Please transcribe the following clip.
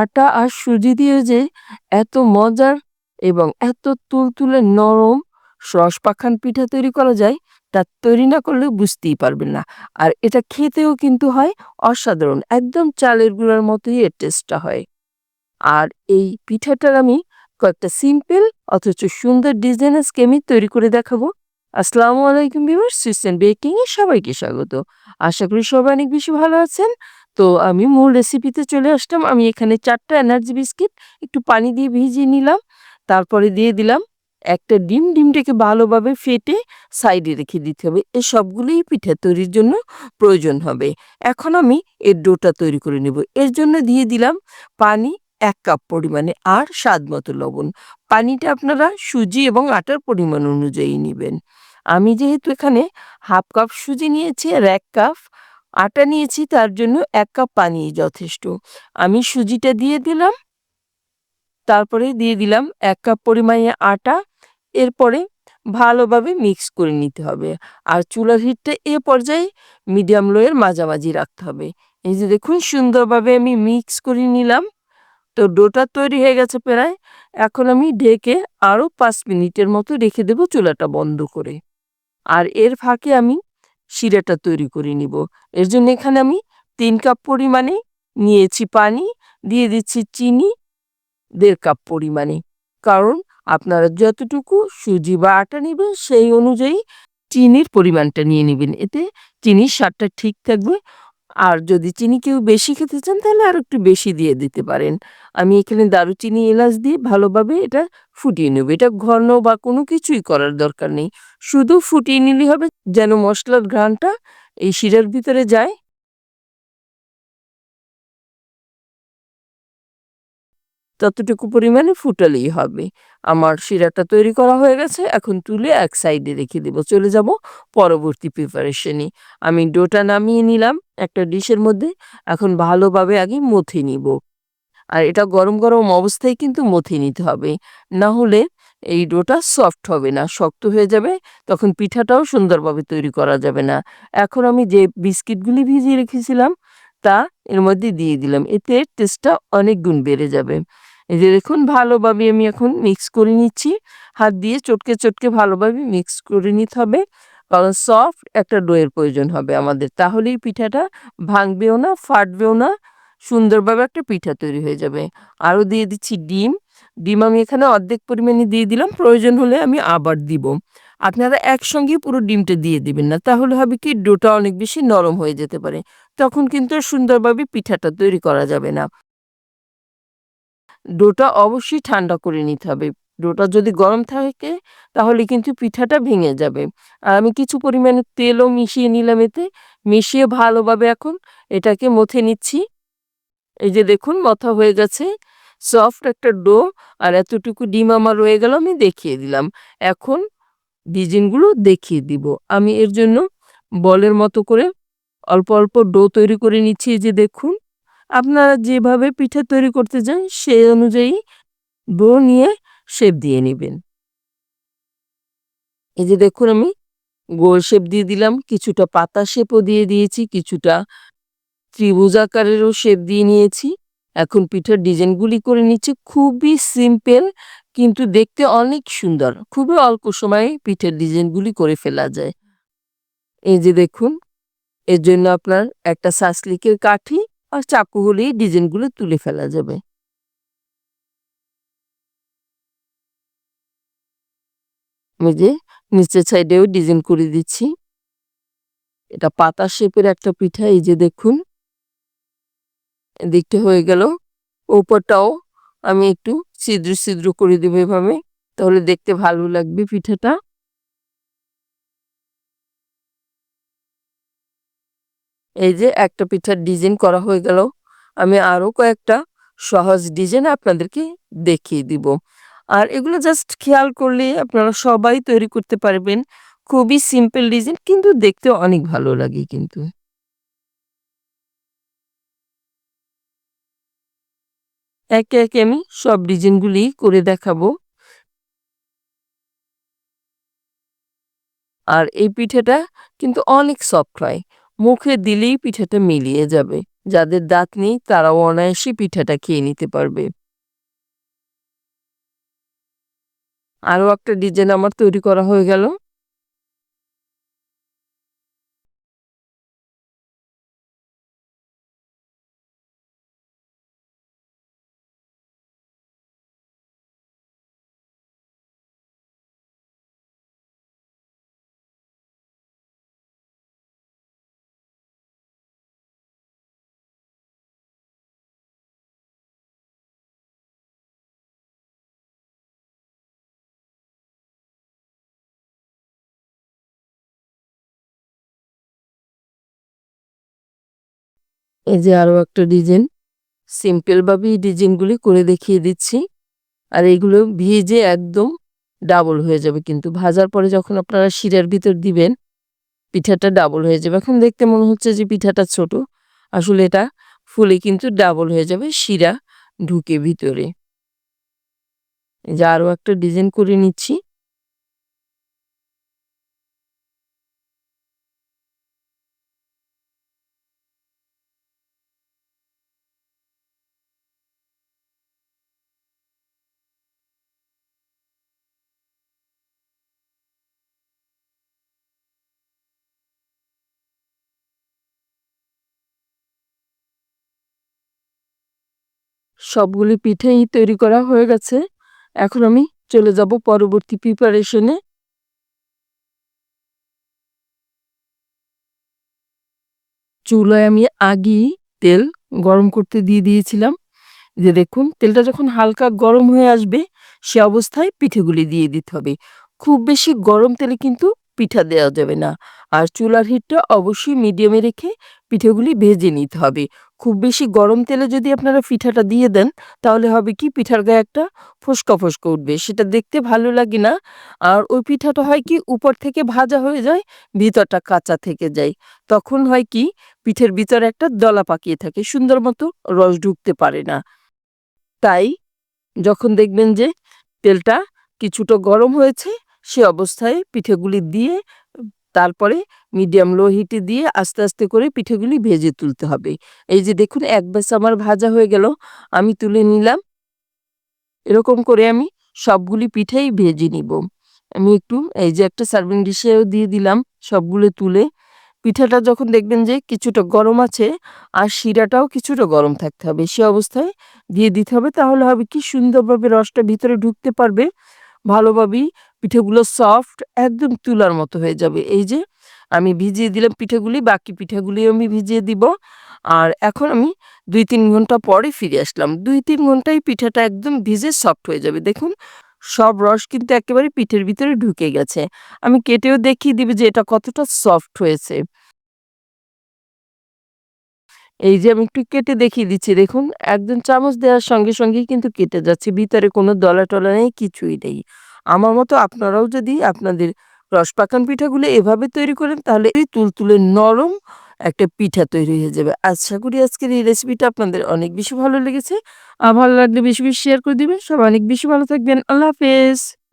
আটা আর সুজি দিয়ে যে এত মজার এবং এত তুলতুলে নরম রসপাখান পিঠা তৈরি করা যায়, তা তৈরি না করলে বুঝতেই পারবেন না। আর এটা খেতেও কিন্তু হয় অসাধারণ, একদম চালের গুঁড়ার মতোই এর টেস্টটা হয়। আর এই পিঠাটার আমি কয়েকটা সিম্পল অথচ সুন্দর ডিজাইনের স্কেমি তৈরি করে দেখাবো। আসসালামু আলাইকুম ভিউয়ার্স, সিস্টেম বেকিংয়ে সবাইকে স্বাগত। আশা করি সবাই অনেক বেশি ভালো আছেন। তো আমি মূল রেসিপিতে চলে আসলাম আমি এখানে চারটা এনার্জি বিস্কিট, একটু পানি দিয়ে ভিজিয়ে নিলাম। তারপরে দিয়ে দিলাম একটা ডিম। ডিমটাকে ভালোভাবে ফেটে সাইডে রেখে দিতে হবে। এই সবগুলোই পিঠা তৈরির জন্য প্রয়োজন হবে। এখন আমি এর ডোটা তৈরি করে নেব। এর জন্য দিয়ে দিলাম পানি এক কাপ পরিমাণে আর স্বাদ মতো লবণ। পানিটা আপনারা সুজি এবং আটার পরিমাণ অনুযায়ী নেবেন। আমি যেহেতু এখানে হাফ কাপ সুজি নিয়েছি আর এক কাপ আটা নিয়েছি, তার জন্য এক কাপ পানি যথেষ্ট। আমি সুজিটা দিয়ে দিলাম। তারপরে দিয়ে দিলাম এক কাপ পরিমাণে আটা। এরপরে ভালোভাবে মিক্স করে নিতে হবে। আর চুলার হিটটা এ পর্যায়ে মিডিয়াম লোয়ের মাঝামাঝি রাখতে হবে। এই যে দেখুন, সুন্দরভাবে আমি মিক্স করে নিলাম। তো ডোটা তৈরি হয়ে গেছে প্রায়। এখন আমি ঢেকে আরও পাঁচ মিনিটের মতো রেখে দেবো চুলাটা বন্ধ করে। আর এর ফাঁকে আমি শিরাটা তৈরি করে নিব। এর জন্য এখানে আমি তিন কাপ পরিমাণে নিয়েছি পানি, দিয়ে দিচ্ছি চিনি, দেড় কাপ পরিমাণে। কারণ আপনারা যতটুকু সুজি বা আটা নেবেন সেই অনুযায়ী চিনির পরিমাণটা নিয়ে নেবেন। এতে চিনির স্বাদটা ঠিক থাকবে আর যদি চিনি কেউ বেশি খেতে চান, তাহলে আর একটু বেশি দিয়ে দিতে পারেন। আমি এখানে দারুচিনি এলাচ দিয়ে ভালোভাবে এটা ফুটিয়ে নেব। এটা ঘন বা কোনো কিছুই করার দরকার নেই। শুধু ফুটিয়ে নিলেই হবে, যেন মশলার ঘ্রাণটা এই শিরার ভিতরে যায়। ততটুকু পরিমাণে ফুটালেই হবে। আমার শিরাটা তৈরি করা হয়ে গেছে, এখন তুলে এক সাইডে রেখে দেব। চলে যাব পরবর্তী প্রিপারেশনে আমি ডোটা নামিয়ে নিলাম একটা ডিশের মধ্যে, এখন ভালোভাবে আগে মথে নিব। আর এটা গরম গরম অবস্থায় কিন্তু মথে নিতে হবে। না হলে এই ডোটা সফট হবে না, শক্ত হয়ে যাবে, তখন পিঠাটাও সুন্দরভাবে তৈরি করা যাবে না। এখন আমি যে বিস্কিটগুলি ভিজিয়ে রেখেছিলাম, তা এর মধ্যে দিয়ে দিলাম। এতে টেস্টটা অনেক গুণ বেড়ে যাবে। এই যে দেখুন, ভালোভাবে আমি এখন মিক্স করে নিচ্ছি। হাত দিয়ে চটকে চটকে ভালোভাবে মিক্স করে নিতে হবে। কারণ সফট একটা ডোয়ের প্রয়োজন হবে আমাদের। তাহলেই পিঠাটা ভাঙবেও না, ফাটবেও না, সুন্দরভাবে একটা পিঠা তৈরি হয়ে যাবে। আরও দিয়ে দিচ্ছি ডিম। ডিম আমি এখানে অর্ধেক পরিমাণে দিয়ে দিলাম। প্রয়োজন হলে আমি আবার দিব। আপনারা একসঙ্গে পুরো ডিমটা দিয়ে দিবেন না। তাহলে হবে কি ডোটা অনেক বেশি নরম হয়ে যেতে পারে। তখন কিন্তু সুন্দরভাবে পিঠাটা তৈরি করা যাবে না। ডোটা অবশ্যই ঠান্ডা করে নিতে হবে। ডোটা যদি গরম থাকে, তাহলে কিন্তু পিঠাটা ভেঙে যাবে। আর আমি কিছু পরিমাণে তেলও মিশিয়ে নিলাম এতে। মিশিয়ে ভালোভাবে এখন এটাকে মথে নিচ্ছি। এই যে দেখুন, মথা হয়ে গেছে। সফট একটা ডো, আর এতটুকু ডিম আমার রয়ে গেল, আমি দেখিয়ে দিলাম। এখন ডিজাইনগুলো দেখিয়ে দিব। আমি এর জন্য বলের মতো করে অল্প অল্প ডো তৈরি করে নিচ্ছি, এই যে দেখুন। আপনারা যেভাবে পিঠা তৈরি করতে চান, সেই অনুযায়ী ডো নিয়ে শেপ দিয়ে নেবেন। এই যে দেখুন আমি, গোল শেপ দিয়ে দিলাম, কিছুটা পাতা শেপও দিয়ে দিয়েছি, কিছুটা ত্রিভুজ আকারেরও শেপ দিয়ে নিয়েছি। এখন পিঠার ডিজাইনগুলি করে নিচ্ছি, খুবই সিম্পল কিন্তু দেখতে অনেক সুন্দর, খুবই অল্প সময়ে পিঠের ডিজাইনগুলি করে ফেলা যায়। এই যে দেখুন, এর জন্য আপনার একটা সাসলিকের কাঠি আর চাকু হলেই ডিজাইনগুলো তুলে ফেলা যাবে। আমি যে নিচের সাইডেও ডিজাইন করে দিচ্ছি। এটা পাতা শেপের একটা পিঠা, এই যে দেখুন। এদিকটা হয়ে গেল। ওপরটাও আমি একটু ছিদ্র ছিদ্র করে দেবো এভাবে, তাহলে দেখতে ভালো লাগবে পিঠাটা। এই যে একটা পিঠার ডিজাইন করা হয়ে গেল, আমি আরও কয়েকটা সহজ ডিজাইন আপনাদেরকে দেখিয়ে দিব। আর এগুলো জাস্ট খেয়াল করলে আপনারা সবাই তৈরি করতে পারবেন। খুবই সিম্পল ডিজাইন কিন্তু দেখতে অনেক ভালো লাগে কিন্তু। একে একে আমি সব ডিজাইনগুলি করে দেখাবো। আর এই পিঠেটা কিন্তু অনেক সফট হয়। মুখে দিলেই পিঠাটা মিলিয়ে যাবে যাদের দাঁত নেই, তারাও অনায়াসে পিঠাটা খেয়ে নিতে পারবে। আরও একটা ডিজাইন আমার তৈরি করা হয়ে গেল। এই যে আরও একটা ডিজাইন। সিম্পলভাবেই ডিজাইনগুলি করে দেখিয়ে দিচ্ছি। আর এইগুলো ভিজে একদম ডাবল হয়ে যাবে কিন্তু। ভাজার পরে যখন আপনারা শিরার ভিতর দিবেন, পিঠাটা ডাবল হয়ে যাবে। এখন দেখতে মনে হচ্ছে যে পিঠাটা ছোট। আসলে এটা ফুলে কিন্তু ডাবল হয়ে যাবে, শিরা ঢুকে ভিতরে। এই যে আরও একটা ডিজাইন করে নিচ্ছি। সবগুলি পিঠেই তৈরি করা হয়ে গেছে। এখন আমি চলে যাব পরবর্তী প্রিপারেশনে চুলায় আমি আগেই তেল গরম করতে দিয়ে দিয়েছিলাম। যে দেখুন, তেলটা যখন হালকা গরম হয়ে আসবে, সে অবস্থায় পিঠেগুলি দিয়ে দিতে হবে। খুব বেশি গরম তেলে কিন্তু পিঠা দেওয়া যাবে না। আর চুলার হিটটা অবশ্যই মিডিয়ামে রেখে পিঠেগুলি ভেজে নিতে হবে। খুব বেশি গরম তেলে যদি আপনারা পিঠাটা দিয়ে দেন, তাহলে হবে কি পিঠার গায়ে একটা ফোসকা ফোসকা উঠবে। সেটা দেখতে ভালো লাগে না। আর ওই পিঠাটা হয় কি উপর থেকে ভাজা হয়ে যায়, ভিতরটা কাঁচা থেকে যায়। তখন হয় কি পিঠের ভিতরে একটা দলা পাকিয়ে থাকে, সুন্দর মতো রস ঢুকতে পারে না। তাই যখন দেখবেন যে তেলটা কিছুটা গরম হয়েছে সে অবস্থায় পিঠেগুলি দিয়ে, তারপরে মিডিয়াম লো হিটে দিয়ে আস্তে আস্তে করে পিঠেগুলি ভেজে তুলতে হবে। এই যে দেখুন, এক ব্যাস আমার ভাজা হয়ে গেল। আমি তুলে নিলাম। এরকম করে আমি সবগুলি পিঠেই ভেজে নিব। আমি একটু এই যে একটা সার্ভিং ডিশেও দিয়ে দিলাম সবগুলো তুলে। পিঠাটা যখন দেখবেন যে কিছুটা গরম আছে আর শিরাটাও কিছুটা গরম থাকতে হবে, সে অবস্থায় দিয়ে দিতে হবে। তাহলে হবে কি সুন্দরভাবে রসটা ভিতরে ঢুকতে পারবে। ভালোভাবেই পিঠেগুলো সফট একদম তুলার মতো হয়ে যাবে। এই যে আমি ভিজিয়ে দিলাম পিঠেগুলি, বাকি পিঠেগুলি আমি ভিজিয়ে দিব। আর এখন আমি দুই তিন ঘণ্টা পরে ফিরে আসলাম। দুই তিন ঘন্টায় পিঠাটা একদম ভিজে সফট হয়ে যাবে। দেখুন, সব রস কিন্তু একেবারে পিঠের ভিতরে ঢুকে গেছে। আমি কেটেও দেখিয়ে দিবে যে এটা কতটা সফট হয়েছে। এই যে আমি একটু কেটে দেখিয়ে দিচ্ছি। দেখুন, একদম চামচ দেওয়ার সঙ্গে সঙ্গেই কিন্তু কেটে যাচ্ছে। ভিতরে কোনো দলা টলা নেই, কিছুই নেই। আমার মতো আপনারাও যদি আপনাদের রস পাকান পিঠাগুলো এভাবে তৈরি করেন, তাহলে তুলতুলে নরম একটা পিঠা তৈরি হয়ে যাবে। আশা করি আজকের এই রেসিপিটা আপনাদের অনেক বেশি ভালো লেগেছে। আর ভালো লাগলে বেশি বেশি শেয়ার করে দিবেন। সব অনেক বেশি ভালো থাকবেন। আল্লাহ হাফেজ।